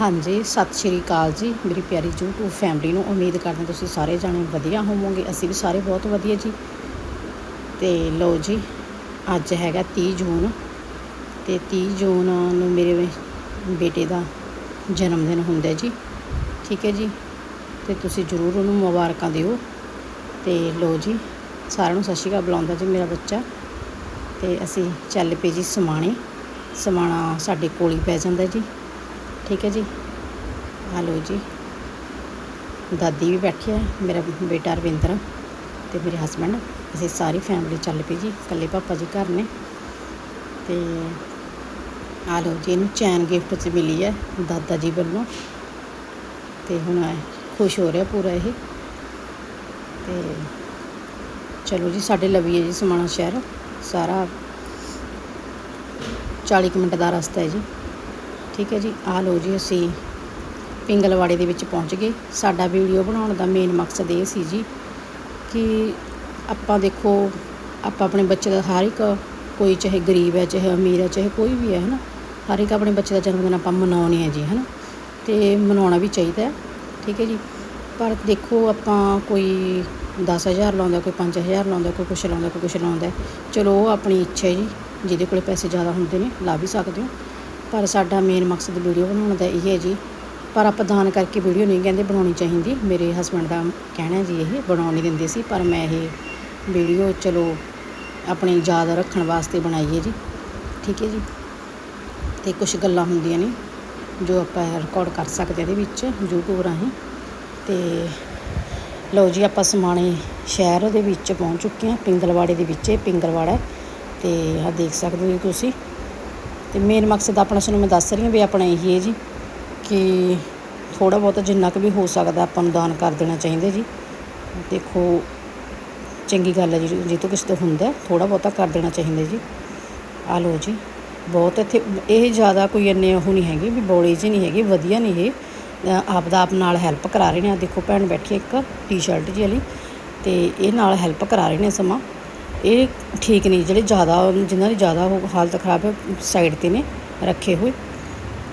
ਹਾਂਜੀ, ਸਤਿ ਸ਼੍ਰੀ ਅਕਾਲ ਜੀ। ਮੇਰੀ ਪਿਆਰੀ YouTube ਫੈਮਿਲੀ ਨੂੰ ਉਮੀਦ ਕਰਦੇ ਤੁਸੀਂ ਸਾਰੇ ਜਾਣੇ ਵਧੀਆ ਹੋਵੋਗੇ, ਅਸੀਂ ਵੀ ਸਾਰੇ ਬਹੁਤ ਵਧੀਆ ਜੀ। ਤੇ ਲਓ ਜੀ, ਅੱਜ ਹੈਗਾ 30 ਜੂਨ ਤੇ 30 ਜੂਨ ਨੂੰ ਮੇਰੇ ਬੇਟੇ ਦਾ ਜਨਮ ਦਿਨ ਹੁੰਦਾ ਜੀ, ਠੀਕ ਹੈ ਜੀ? ਤੇ ਤੁਸੀਂ ਜ਼ਰੂਰ ਉਹਨੂੰ ਮੁਬਾਰਕਾਂ ਦਿਓ। ਤੇ ਲਓ ਜੀ, ਸਾਰਿਆਂ ਨੂੰ ਸਤਿ ਸ਼੍ਰੀ ਅਕਾਲ ਬੁਲਾਉਂਦਾ ਜੀ ਮੇਰਾ ਬੱਚਾ। ਤੇ ਅਸੀਂ ਚੱਲ ਪਏ ਜੀ ਸਮਾਣੇ। ਸਮਾਣਾ ਸਾਡੇ ਕੋਲ ਹੀ ਪੈ ਜਾਂਦਾ ਜੀ। ਠੀਕ ਹੈ ਜੀ। ਆ ਲਓ ਜੀ। ਦਾਦੀ ਵੀ ਬੈਠੀ ਹੈ ਮੇਰਾ ਬੇਟਾ ਰਵਿੰਦਰ ਤੇ ਮੇਰੇ ਹਸਬੰਡ ਅਸੀਂ ਸਾਰੀ ਫੈਮਿਲੀ ਚੱਲ ਪਈ ਜੀ, ਇਕੱਲੇ ਪਾਪਾ ਜੀ ਘਰ ਨੇ। ਤੇ ਆ ਲਓ ਜੀ, ਇਹਨੂੰ ਚੈਨ ਗਿਫਟ 'ਚ ਮਿਲੀ ਹੈ ਦਾਦਾ ਜੀ ਵੱਲੋਂ। ਤੇ ਹੁਣ ਖੁਸ਼ ਹੋ ਰਿਹਾ ਪੂਰਾ ਇਹ। ਤੇ ਚਲੋ ਜੀ, ਸਾਡੇ ਲਵੀਏ ਜੀ ਸਮਾਣਾ ਸ਼ਹਿਰ। ਸਾਰਾ 40 ਕੁ ਮਿੰਟ ਦਾ ਰਸਤਾ ਹੈ ਜੀ। ਠੀਕ ਹੈ ਜੀ। ਆ ਲਓ ਜੀ ਅਸੀਂ ਪਿੰਗਲਵਾੜੇ ਦੇ ਵਿੱਚ ਪਹੁੰਚ ਗਏ। ਸਾਡਾ ਵੀਡੀਓ ਬਣਾਉਣ ਦਾ ਮੇਨ ਮਕਸਦ ਇਹ ਸੀ ਜੀ ਕਿ ਆਪਾਂ ਦੇਖੋ, ਆਪਾਂ ਆਪਣੇ ਬੱਚੇ ਦਾ ਹਰ ਇੱਕ ਕੋਈ ਚਾਹੇ ਗਰੀਬ ਹੈ, ਚਾਹੇ ਅਮੀਰ ਹੈ, ਚਾਹੇ ਕੋਈ ਵੀ ਹੈ, ਹਨਾ? ਹਰ ਇੱਕ ਆਪਣੇ ਬੱਚੇ ਦਾ ਜਨਮ ਦਿਨ ਆਪਾਂ ਮਨਾਉਣੇ ਹੈ ਜੀ, ਹਨਾ? ਤੇ ਮਨਾਉਣਾ ਵੀ ਚਾਹੀਦਾ ਠੀਕ ਹੈ ਜੀ। ਪਰ ਦੇਖੋ, ਆਪਾਂ ਕੋਈ 10000 ਲਾਉਂਦਾ, ਕੋਈ 5000 ਲਾਉਂਦਾ, ਕੋਈ ਕੁਛ ਲਾਉਂਦਾ, ਕੋਈ ਕੁਛ ਲਾਉਂਦਾ ਚਲੋ, ਉਹ ਆਪਣੀ ਇੱਛਾ ਹੈ ਜੀ, ਜਿਹਦੇ ਕੋਲੇ ਪੈਸੇ ਜ਼ਿਆਦਾ ਹੁੰਦੇ ਨੇ, ਲਾ ਵੀ ਸਕਦੇ ਹੋ। ਪਰ ਸਾਡਾ ਮੇਨ ਮਕਸਦ ਵੀਡੀਓ ਬਣਾਉਣ ਦਾ ਇਹ ਹੈ ਜੀ। ਪਰ ਆਪਾਂ ਦਾਨ ਕਰਕੇ ਵੀਡੀਓ ਨਹੀਂ ਕਹਿੰਦੇ ਬਣਾਉਣੀ ਚਾਹੀਦੀ। ਮੇਰੇ ਹਸਬੰਡ ਦਾ ਕਹਿਣਾ ਜੀ ਇਹ, ਬਣਾਉਣ ਦਿੰਦੇ ਸੀ, ਪਰ ਮੈਂ ਇਹ ਵੀਡੀਓ ਚਲੋ ਆਪਣੀ ਯਾਦ ਰੱਖਣ ਵਾਸਤੇ ਬਣਾਈ ਹੈ ਜੀ। ਠੀਕ ਹੈ ਜੀ। ਤੇ ਕੁਝ ਗੱਲਾਂ ਹੁੰਦੀਆਂ ਨੇ ਜੋ ਆਪਾਂ ਰਿਕਾਰਡ ਕਰ ਸਕਦੇ ਇਹਦੇ ਵਿੱਚ YouTube ਰਾਹੀਂ। ਤੇ ਲਓ ਜੀ, ਆਪਾਂ ਸਮਾਣੇ ਸ਼ਹਿਰ ਦੇ ਵਿੱਚ ਪਹੁੰਚ ਚੁੱਕੇ ਹਾਂ, ਪਿੰਗਲਵਾੜੇ ਦੇ ਵਿੱਚ, ਇਹ ਪਿੰਗਲਵਾੜਾ ਤੇ ਆ ਦੇਖ ਸਕਦੇ ਹੋ ਤੁਸੀਂ। ਤੇ ਮੇਨ ਮਕਸਦ ਆਪਣਾ ਤੁਹਾਨੂੰ ਮੈਂ ਦੱਸ ਰਹੀ ਹਾਂ ਵੀ ਆਪਣਾ ਇਹੀ ਹੈ ਜੀ ਕਿ ਥੋੜਾ ਬਹੁਤ ਜਿੰਨਾ ਕੁ ਵੀ ਹੋ ਸਕਦਾ ਆਪਾਂ ਨੂੰ ਦਾਨ ਕਰ ਦੇਣਾ ਚਾਹੀਦਾ ਜੀ। ਦੇਖੋ, ਚੰਗੀ ਗੱਲ ਹੈ ਜੀ, ਜੇ ਤੋਂ ਕਿਸੇ ਤੋਂ ਹੁੰਦਾ ਥੋੜਾ ਬਹੁਤਾ ਕਰ ਦੇਣਾ ਚਾਹੀਦਾ ਜੀ। ਆ ਲਓ ਜੀ, ਬਹੁਤ ਇੱਥੇ ਇਹ ਜ਼ਿਆਦਾ ਕੋਈ ਇੰਨੇ ਉਹ ਨਹੀਂ ਹੈਗੇ ਵੀ ਬੋਲੀ ਜੀ ਨਹੀਂ ਹੈਗੇ, ਵਧੀਆ ਨਹੀਂ ਇਹ। ਆਪ ਦਾ ਆਪ ਨਾਲ ਹੈਲਪ ਕਰਾ ਰਹੇ ਨੇ। ਆ ਦੇਖੋ, ਭੈਣ ਬੈਠੀ ਇੱਕ ਟੀ-ਸ਼ਰਟ ਜੀ ਵਾਲੀ ਤੇ ਇਹ ਨਾਲ ਹੈਲਪ ਕਰਾ ਰਹੇ ਨੇ ਸਮਾਂ। ਇਹ ਠੀਕ ਨਹੀਂ, ਜਿਹੜੇ ਜ਼ਿਆਦਾ, ਜਿਨ੍ਹਾਂ ਦੀ ਜ਼ਿਆਦਾ ਉਹ ਹਾਲਤ ਖਰਾਬ ਹੈ ਸਾਈਡ ਤੇ ਨੇ, ਰੱਖੇ ਹੋਏ।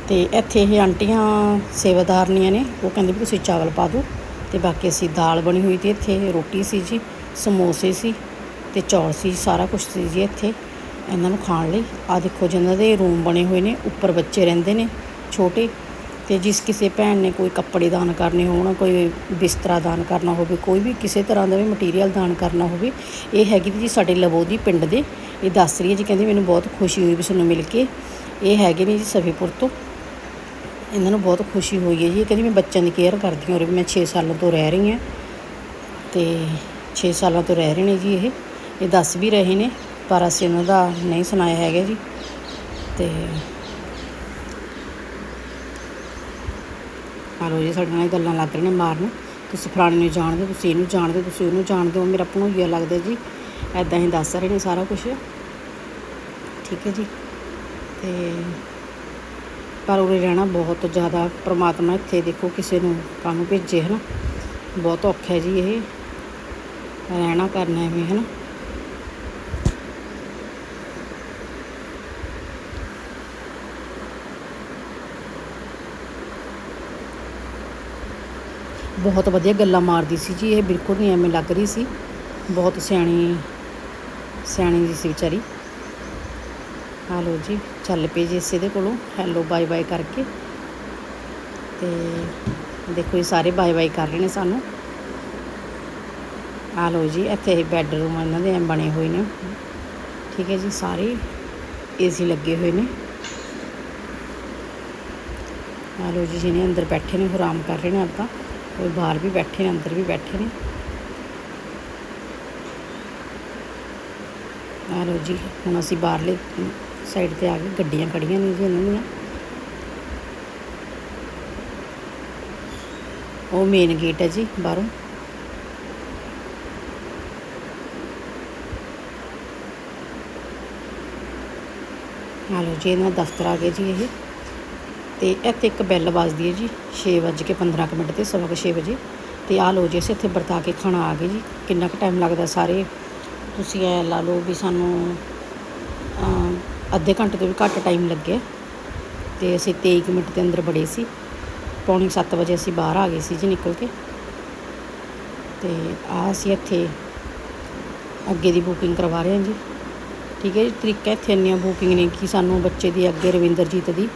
ਤੇ ਇੱਥੇ ਇਹ ਆਂਟੀਆਂ ਸੇਵਾਦਾਰਨੀਆਂ ਨੇ, ਉਹ ਕਹਿੰਦੇ ਵੀ ਤੁਸੀਂ ਚਾਵਲ ਪਾ ਦਿਓ। ਤੇ ਬਾਕੀ ਅਸੀਂ ਦਾਲ ਬਣੀ ਹੋਈ ਤੇ ਇੱਥੇ, ਰੋਟੀ ਸੀ ਜੀ, ਸਮੋਸੇ ਸੀ ਤੇ ਚੌਲ ਸੀ, ਸਾਰਾ ਕੁਝ ਸੀ ਜੀ ਇੱਥੇ ਇਹਨਾਂ ਨੂੰ ਖਾਣ ਲਈ। ਆ ਦੇਖੋ ਜਿਨ੍ਹਾਂ ਦੇ ਰੂਮ ਬਣੇ ਹੋਏ ਨੇ, ਉੱਪਰ ਬੱਚੇ ਰਹਿੰਦੇ ਨੇ, ਛੋਟੇ। ਤੇ ਜਿਸ ਕਿਸੇ ਭੈਣ ਨੇ ਕੋਈ ਕੱਪੜੇ ਦਾਨ ਕਰਨੇ ਹੋਣ, ਕੋਈ ਬਿਸਤਰਾ ਦਾਨ ਕਰਨਾ ਹੋਵੇ, ਕੋਈ ਵੀ ਕਿਸੇ ਤਰ੍ਹਾਂ ਦਾ ਵੀ ਮਟੀਰੀਅਲ ਦਾਨ ਕਰਨਾ ਹੋਵੇ, ਇਹ ਹੈਗੀ ਜੀ ਸਾਡੇ ਲਵੋ ਦੀ ਪਿੰਡ ਦੇ, ਇਹ ਦੱਸ ਰਹੀ ਹੈ ਜੀ, ਕਹਿੰਦੀ ਮੈਨੂੰ ਬਹੁਤ ਖੁਸ਼ੀ ਹੋਈ ਵੀ ਤੁਹਾਨੂੰ ਮਿਲ ਕੇ, ਇਹ ਹੈਗੇ ਨੇ ਜੀ ਸਫੀਪੁਰ ਤੋਂ। ਇਹਨਾਂ ਨੂੰ ਬਹੁਤ ਖੁਸ਼ੀ ਹੋਈ ਹੈ ਜੀ, ਇਹ ਕਹਿੰਦੀ ਮੈਂ ਬੱਚਿਆਂ ਦੀ ਕੇਅਰ ਕਰਦੀ ਹਾਂ ਔਰ ਮੈਂ 6 ਸਾਲਾਂ ਤੋਂ ਰਹਿ ਰਹੀ ਹਾਂ। ਤੇ 6 ਸਾਲਾਂ ਤੋਂ ਰਹਿ ਰਹੇ ਨੇ ਜੀ ਇਹ ਇਹ ਦੱਸ ਵੀ ਰਹੇ ਨੇ, ਪਰ ਅਸੀਂ ਉਹਨਾਂ ਦਾ ਨਹੀਂ ਸੁਣਾਇਆ ਹੈਗਾ ਜੀ। ਤੇ ਹਾਲੋ ਜੀ ਸਾਡੇ ਨਾਲ ਗੱਲਾਂ ਲੱਗ ਰਹੀਆਂ ਨੇ ਮਾਰਨ, ਤੁਸੀਂ ਫਲਾਣੇ ਨੂੰ ਜਾਣਦੇ ਤੁਸੀਂ ਇਹਨੂੰ ਜਾਣਦੇ ਤੁਸੀਂ ਉਹਨੂੰ ਜਾਣਦੇ ਹੋ, ਮੇਰਾ ਭਣੋਈਆ ਲੱਗਦਾ ਜੀ। ਐਦਾਂ ਹੀ ਦੱਸ ਰਹੇ ਨੇ ਸਾਰਾ ਕੁਝ ਠੀਕ ਹੈ ਜੀ। ਤੇ ਪਰ ਉਰੇ ਰਹਿਣਾ ਬਹੁਤ ਜ਼ਿਆਦਾ ਪ੍ਰਮਾਤਮਾ ਇੱਥੇ ਦੇਖੋ ਕਿਸੇ ਨੂੰ ਕੰਮ ਭੇਜੇ, ਹਨਾ। ਬਹੁਤ ਔਖਾ ਜੀ ਇਹ। ਰਹਿਣਾ ਕਰਨਾ ਐਵੇਂ, ਹਨਾ। ਬਹੁਤ ਵਧੀਆ ਗੱਲਾਂ ਮਾਰਦੀ ਸੀ ਜੀ, ਇਹ ਬਿਲਕੁਲ ਨਹੀਂ ਐਵੇਂ ਲੱਗ ਰਹੀ ਸੀ। ਬਹੁਤ ਸਿਆਣੀ ਸਿਆਣੀ ਜੀ ਸੀ ਵਿਚਾਰੀ। ਆ ਲੋ ਜੀ, ਚੱਲ ਪਏ ਜੀ ਇਸੇ ਦੇ ਕੋਲੋਂ। ਹੈਲੋ ਬਾਏ ਬਾਏ ਕਰਕੇ। ਤੇ ਦੇਖੋ ਇਹ ਸਾਰੇ ਬਾਏ ਬਾਏ ਕਰ ਰਹੇ ਨੇ ਸਾਨੂੰ। ਆ ਲੋ ਜੀ, ਇੱਥੇ ਹੀ ਬੈੱਡਰੂਮ ਇਹਨਾਂ ਦੇ ਐ ਬਣੇ ਹੋਏ ਨੇ। ਠੀਕ ਹੈ ਜੀ, ਸਾਰੇ ਏਸੀ ਲੱਗੇ ਹੋਏ ਨੇ। ਆ ਲੋ ਜੀ, ਜਿਹਨੇ ਅੰਦਰ ਬੈਠੇ ਨੇ, ਉਹ ਆਰਾਮ ਕਰ ਰਹੇ ਨੇ ਆਪਾਂ। ਕੋਈ ਬਾਹਰ ਵੀ ਬੈਠੇ ਨੇ, ਅੰਦਰ ਵੀ ਬੈਠੇ ਨੇ। ਆ ਲੋ ਜੀ, ਹੁਣ ਅਸੀਂ ਬਾਹਰਲੇ ਸਾਈਡ ਤੇ ਆ ਗਏ ਗੱਡੀਆਂ ਖੜੀਆਂ ਨੇ ਜੀ ਇਹਨਾਂ ਦੀਆਂ। ਉਹ ਮੇਨ ਗੇਟ ਹੈ ਜੀ ਬਾਹਰੋਂ। ਆ ਲੋ ਜੀ, ਇਹਨਾਂ ਦਾ ਦਫ਼ਤਰ ਆ ਗਏ ਜੀ ਇਹ। ਤੇ ਇੱਥੇ ਇੱਕ ਬੈਲ ਵੱਜਦੀ ਹੈ ਜੀ 6:15 ਮਿੰਟ ਤੇ, ਸਵਾ ਕੁ 6 ਵਜੇ। ਤੇ ਆ ਲੋ ਜੀ, ਅਸੀਂ ਇੱਥੇ ਵਰਤਾ ਕੇ ਖਾਣਾ ਆ ਗਏ ਜੀ। ਕਿੰਨਾ ਕੁ ਟਾਈਮ ਲੱਗਦਾ ਸਾਰੇ? ਤੁਸੀਂ ਐ ਲਾ ਲਓ ਵੀ ਸਾਨੂੰ ਅੱਧੇ ਘੰਟੇ ਤੋਂ ਵੀ ਘੱਟ ਟਾਈਮ ਲੱਗਿਆ ਤੇ ਅਸੀਂ 23 ਕੁ ਮਿੰਟ ਦੇ ਅੰਦਰ ਬੜੇ ਸੀ। ਪੌਣੇ 7 ਵਜੇ ਅਸੀਂ ਬਾਹਰ ਆ ਗਏ ਸੀ ਜੀ ਨਿਕਲ ਕੇ। ਤੇ ਆ ਅਸੀਂ ਇੱਥੇ ਅੱਗੇ ਦੀ ਬੁਕਿੰਗ ਕਰਵਾ ਰਹੇ ਹਾਂ ਜੀ। ਠੀਕ ਹੈ ਜੀ, ਤਰੀਕਾ ਇੱਥੇ ਇੰਨੀਆਂ ਬੁਕਿੰਗ ਨੇ ਕਿ ਸਾਨੂੰ ਬੱਚੇ ਦੀ ਅੱਗੇ ਰਵਿੰਦਰਜੀਤ ਦੀ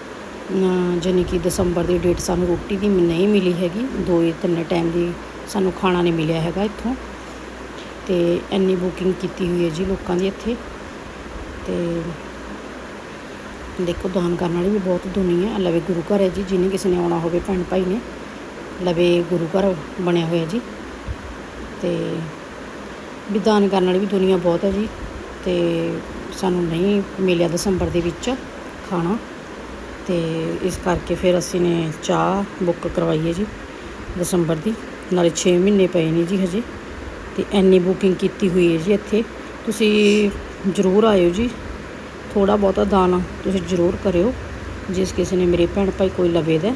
ਅਮ ਜਾਣੀ ਕਿ ਦਸੰਬਰ ਦੀ ਡੇਟ ਸਾਨੂੰ ਰੋਟੀ ਦੀ ਨਹੀਂ ਮਿਲੀ ਹੈਗੀ। ਦੋ ਜਾਂ ਤਿੰਨ ਟਾਈਮ ਦੀ ਸਾਨੂੰ ਖਾਣਾ ਨਹੀਂ ਮਿਲਿਆ ਹੈਗਾ ਇੱਥੋਂ। ਤੇ ਇੰਨੀ ਬੁਕਿੰਗ ਕੀਤੀ ਹੋਈ ਹੈ ਜੀ ਲੋਕਾਂ ਦੀ ਇੱਥੇ। ਤੇ ਦੇਖੋ, ਦਾਨ ਕਰਨ ਵਾਲੀ ਵੀ ਬਹੁਤ ਦੁਨੀਆ ਹੈ। ਲਵੇ ਗੁਰੂ ਘਰ ਹੈ ਜੀ, ਜਿਹਨੇ ਕਿਸੇ ਨੇ ਆਉਣਾ ਹੋਵੇ, ਭੈਣ ਭਾਈ ਨੇ। ਲਵੇ ਗੁਰੂ ਘਰ ਬਣਿਆ ਹੋਇਆ ਜੀ। ਤੇ ਵੀ ਦਾਨ ਕਰਨ ਵਾਲੀ ਵੀ ਦੁਨੀਆ ਬਹੁਤ ਹੈ ਜੀ। ਤੇ ਸਾਨੂੰ ਨਹੀਂ ਮਿਲਿਆ ਦਸੰਬਰ ਦੇ ਵਿੱਚ ਖਾਣਾ। ਤੇ ਇਸ ਕਰਕੇ ਫਿਰ ਅਸੀਂ ਨੇ ਚਾਹ ਬੁੱਕ ਕਰਵਾਈ ਹੈ ਜੀ ਦਸੰਬਰ ਦੀ। ਨਾਲੇ 6 ਮਹੀਨੇ ਪਏ ਨੇ ਜੀ ਹਜੇ ਤੇ ਐਨੀ ਬੁਕਿੰਗ ਕੀਤੀ ਹੋਈ ਹੈ ਜੀ ਇੱਥੇ। ਤੁਸੀਂ ਜ਼ਰੂਰ ਆਇਓ ਜੀ। ਥੋੜਾ ਬਹੁਤਾ ਦਾਨ ਤੁਸੀਂ ਜ਼ਰੂਰ ਕਰਿਓ। ਜਿਸ ਕਿਸੇ ਨੇ ਮੇਰੇ ਭੈਣ ਭਾਈ ਕੋਈ ਲਵੇ ਦਾ।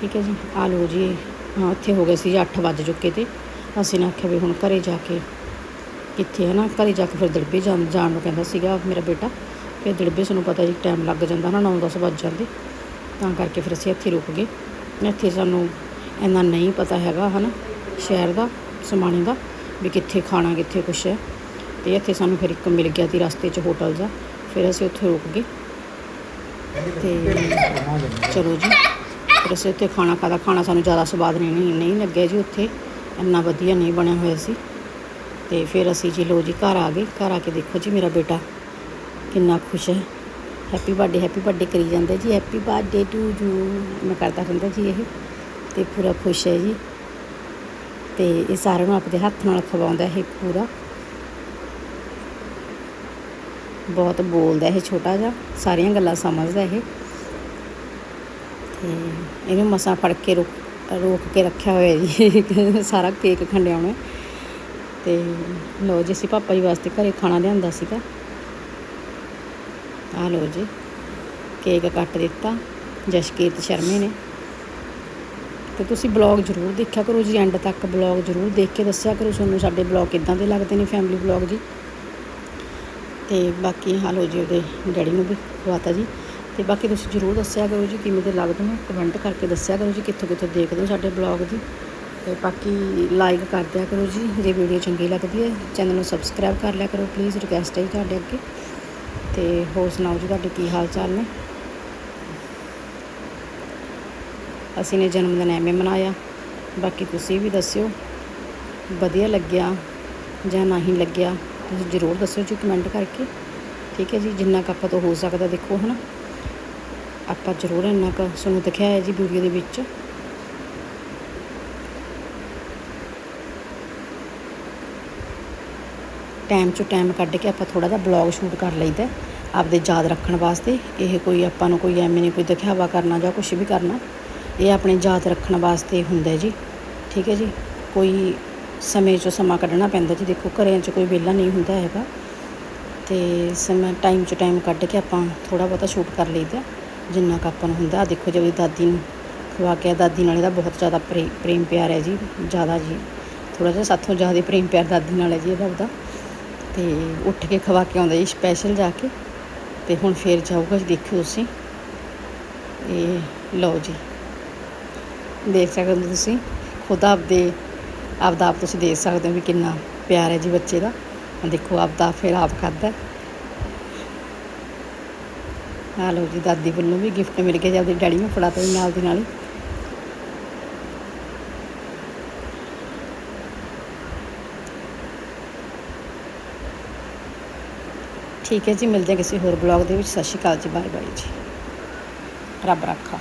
ਠੀਕ ਹੈ ਜੀ। ਆ ਲਓ ਜੀ। ਹਾਂ, ਇੱਥੇ ਹੋ ਗਏ ਸੀ 8 ਵੱਜ ਚੁੱਕੇ ਤੇ। ਅਸੀਂ ਨੇ ਆਖਿਆ ਵੀ ਹੁਣ ਘਰੇ ਜਾ ਕੇ ਕਿੱਥੇ ਹੈ ਨਾ? ਘਰੇ ਜਾ ਕੇ ਫਿਰ ਦੜਬੇ ਜਾਣ ਜਾਣ ਨੂੰ ਕਹਿੰਦਾ ਸੀਗਾ ਮੇਰਾ ਬੇਟਾ। ਫਿਰ ਦਿੜਬੇ ਸਾਨੂੰ ਪਤਾ ਜੀ ਟਾਈਮ ਲੱਗ ਜਾਂਦਾ ਨਾ 9-10 ਵੱਜ ਜਾਂਦੇ। ਤਾਂ ਕਰਕੇ ਫਿਰ ਅਸੀਂ ਇੱਥੇ ਰੁਕ ਗਏ। ਇੱਥੇ ਸਾਨੂੰ ਇੰਨਾ ਨਹੀਂ ਪਤਾ ਹੈਗਾ, ਹਨਾ, ਸ਼ਹਿਰ ਦਾ, ਸਮਾਣੇ ਦਾ, ਵੀ ਕਿੱਥੇ ਖਾਣਾ, ਕਿੱਥੇ ਕੁਛ ਹੈ। ਤੇ ਇੱਥੇ ਸਾਨੂੰ ਫਿਰ ਇੱਕ ਮਿਲ ਗਿਆ ਤੀ ਰਸਤੇ 'ਚ ਹੋਟਲ ਜਾ ਫਿਰ ਅਸੀਂ ਉੱਥੇ ਰੁਕ ਗਏ। ਤੇ ਚਲੋ ਜੀ, ਫਿਰ ਅਸੀਂ ਉੱਥੇ ਖਾਣਾ ਖਾਦਾ ਖਾਣਾ ਸਾਨੂੰ ਜ਼ਿਆਦਾ ਸਵਾਦ ਨਹੀਂ ਨਹੀਂ ਲੱਗਿਆ ਜੀ ਉੱਥੇ। ਇੰਨਾ ਵਧੀਆ ਨਹੀਂ ਬਣਿਆ ਹੋਇਆ ਸੀ। ਤੇ ਫਿਰ ਅਸੀਂ ਜੀ ਲੋ ਜੀ, ਘਰ ਆ ਗਏ। ਘਰ ਆ ਕੇ ਦੇਖੋ ਜੀ ਮੇਰਾ ਬੇਟਾ। ਕਿੰਨਾ ਖੁਸ਼ ਹੈ। ਹੈਪੀ ਬਰਥਡੇ ਹੈਪੀ ਬਰਥਡੇ ਕਰੀ ਜਾਂਦਾ ਜੀ। ਹੈਪੀ ਬਰਥਡੇ ਟੂ ਯੂ ਮੈਂ ਕਰਦਾ ਰਹਿੰਦਾ ਜੀ ਇਹ। ਤੇ ਪੂਰਾ ਖੁਸ਼ ਹੈ ਜੀ। ਤੇ ਇਹ ਸਾਰਿਆਂ ਨੂੰ ਆਪਣੇ ਹੱਥ ਨਾਲ ਖਵਾਉਂਦਾ ਇਹ ਪੂਰਾ। ਬਹੁਤ ਬੋਲਦਾ ਇਹ ਛੋਟਾ ਜਿਹਾ। ਸਾਰੀਆਂ ਗੱਲਾਂ ਸਮਝਦਾ ਇਹ। ਤੇ ਇਹਨੂੰ ਮਸਾਂ ਫੜ ਕੇ ਰੋਕ ਰੋਕ ਕੇ ਰੱਖਿਆ ਹੋਇਆ ਜੀ। ਸਾਰਾ ਕੇਕ ਖੰਡਿਆਉਣਾ ਤੇ ਲੋ ਜੀ ਸੀ ਪਾਪਾ ਜੀ ਵਾਸਤੇ ਘਰੇ ਖਾਣਾ ਲਿਆਂਦਾ ਸੀਗਾ। ਆ ਲੋ ਜੀ, ਕੇਕ ਕੱਟ ਦਿੱਤਾ, ਜਸ਼ਕੀਰਤ ਸ਼ਰਮੇ ਨੇ। ਤੇ ਤੁਸੀਂ ਬਲੌਗ ਜ਼ਰੂਰ ਦੇਖਿਆ ਕਰੋ ਜੀ, ਐਂਡ ਤੱਕ ਬਲੌਗ ਜ਼ਰੂਰ ਦੇਖ ਕੇ ਦੱਸਿਆ ਕਰੋ। ਤੁਹਾਨੂੰ ਸਾਡੇ ਬਲੌਗ ਕਿੱਦਾਂ ਦੇ ਲੱਗਦੇ ਨੇ ਫੈਮਿਲੀ ਬਲੌਗ ਜੀ। ਤੇ ਬਾਕੀ ਹਾਲੋ ਜੀ ਉਹਦੇ ਡੈਡੀ ਨੂੰ ਵੀ ਖਵਾਤਾ ਜੀ। ਤੇ ਬਾਕੀ ਤੁਸੀਂ ਜ਼ਰੂਰ ਦੱਸਿਆ ਕਰੋ ਜੀ, ਕਿਵੇਂ ਦੇ ਲੱਗਦੇ ਨੇ ਕਮੈਂਟ ਕਰਕੇ ਦੱਸਿਆ ਕਰੋ ਜੀ, ਕਿੱਥੋਂ ਕਿੱਥੋਂ ਦੇਖਦੇ ਹੋ ਸਾਡੇ ਬਲੌਗ ਜੀ। ਤੇ ਬਾਕੀ ਲਾਈਕ ਕਰ ਦਿਆ ਕਰੋ ਜੀ, ਜੇ ਵੀਡੀਓ ਚੰਗੀ ਲੱਗਦੀ ਹੈ, ਚੈਨਲ ਨੂੰ ਸਬਸਕ੍ਰਾਈਬ ਕਰ ਲਿਆ ਕਰੋ ਪਲੀਜ਼ ਰਿਕਵੈਸਟ ਹੈ ਜੀ ਤੁਹਾਡੇ ਅੱਗੇ। ਤੇ ਹੋਰ ਸੁਣਾਓ ਜੀ ਤੁਹਾਡੇ ਕੀ ਹਾਲ ਚਾਲ ਨੇ? ਅਸੀਂ ਨੇ ਜਨਮ ਦਿਨ ਐਵੇਂ ਮਨਾਇਆ। ਬਾਕੀ ਤੁਸੀਂ ਵੀ ਦੱਸਿਓ, ਵਧੀਆ ਲੱਗਿਆ ਜਾਂ ਨਹੀਂ ਲੱਗਿਆ? ਤੁਸੀਂ ਜ਼ਰੂਰ ਦੱਸਿਓ ਜੀ ਕਮੈਂਟ ਕਰਕੇ। ਠੀਕ ਹੈ ਜੀ, ਜਿੰਨਾ ਕੁ ਆਪਾਂ ਤੋਂ ਹੋ ਸਕਦਾ ਦੇਖੋ, ਹਨਾ? ਆਪਾਂ ਜ਼ਰੂਰ ਇੰਨਾ ਕੁ ਤੁਹਾਨੂੰ ਦਿਖਾਇਆ ਜੀ ਵੀਡੀਓ ਦੇ ਵਿੱਚ। ਟਾਈਮ ਚੋਂ ਟਾਈਮ ਕੱਢ ਕੇ ਆਪਾਂ ਥੋੜਾ ਜਿਹਾ ਬਲੌਗ ਸ਼ੂਟ ਕਰ ਲਈਦਾ ਆਪਦੇ ਯਾਦ ਰੱਖਣ ਵਾਸਤੇ। ਇਹ ਕੋਈ ਆਪਾਂ ਨੂੰ ਕੋਈ ਐਵੇਂ ਨਹੀਂ ਕੋਈ ਦਿਖਾਵਾ ਕਰਨਾ ਜਾਂ ਕੁਝ ਵੀ ਕਰਨਾ, ਇਹ ਆਪਣੇ ਯਾਦ ਰੱਖਣ ਵਾਸਤੇ ਹੁੰਦਾ ਜੀ। ਠੀਕ ਹੈ ਜੀ? ਕੋਈ ਸਮੇਂ ਚੋਂ ਸਮਾਂ ਕੱਢਣਾ ਪੈਂਦਾ ਜੀ। ਦੇਖੋ ਘਰਿਆਂ 'ਚ ਕੋਈ ਵਿਹਲਾ ਨਹੀਂ ਹੁੰਦਾ ਹੈਗਾ। ਤੇ ਸਮਾਂ ਟਾਈਮ 'ਚ ਟਾਈਮ ਕੱਢ ਕੇ ਆਪਾਂ ਥੋੜਾ ਬਹੁਤਾ ਸ਼ੂਟ ਕਰ ਲਈਦਾ ਜਿੰਨਾ ਕੁ ਆਪਾਂ ਨੂੰ ਹੁੰਦਾ। ਆਹ ਦੇਖੋ ਜਦੋਂ ਦਾਦੀ ਨੂੰ ਖਵਾ ਕੇ ਦਾਦੀ ਨਾਲ ਇਹਦਾ ਬਹੁਤ ਜ਼ਿਆਦਾ ਪ੍ਰੇ- ਪ੍ਰੇਮ ਪਿਆਰ ਹੈ ਜੀ। ਜ਼ਿਆਦਾ ਜੀ। ਥੋੜਾ ਜਿਹਾ ਸਾਥੋਂ ਜ਼ਿਆਦਾ ਪ੍ਰੇਮ ਪਿਆਰ ਦਾਦੀ ਨਾਲ ਹੈ ਜੀ ਇਹਦਾ, ਉਹਦਾ। ਤੇ ਉੱਠ ਕੇ ਖਵਾ ਕੇ ਆਉਂਦਾ ਜੀ ਸਪੈਸ਼ਲ ਜਾ ਕੇ। ਤੇ ਹੁਣ ਫੇਰ ਜਾਊਗਾ ਜੀ, ਦੇਖਿਓ ਤੁਸੀਂ। ਇਹ ਲਓ ਜੀ। ਦੇਖ ਸਕਦੇ ਹੋ ਤੁਸੀਂ, ਖੁਦ ਆਪਦੇ, ਆਪਦਾ ਆਪ ਤੁਸੀਂ ਦੇਖ ਸਕਦੇ ਹੋ ਵੀ ਕਿੰਨਾ ਪਿਆਰ ਹੈ ਜੀ ਬੱਚੇ ਦਾ। ਦੇਖੋ ਆਪਦਾ ਫਿਰ ਆਪ ਕਰਦਾ ਆ ਲਓ ਜੀ, ਦਾਦੀ ਵੱਲੋਂ ਵੀ ਗਿਫਟ ਮਿਲ ਗਿਆ ਜੀ, ਆਪਦੇ ਡੈਡੀ ਨੂੰ ਫੜਾਤਾ ਜੀ ਨਾਲ ਦੀ ਨਾਲ ਠੀਕ ਹੈ ਜੀ, ਮਿਲਦੇ ਹਾਂ ਕਿਸੇ ਹੋਰ ਬਲੌਗ ਦੇ ਵਿੱਚ। ਸਤਿ ਸ਼੍ਰੀ ਅਕਾਲ ਜੀ ਬਾਏ ਬਾਏ ਜੀ। ਰੱਬ ਰੱਖਾ।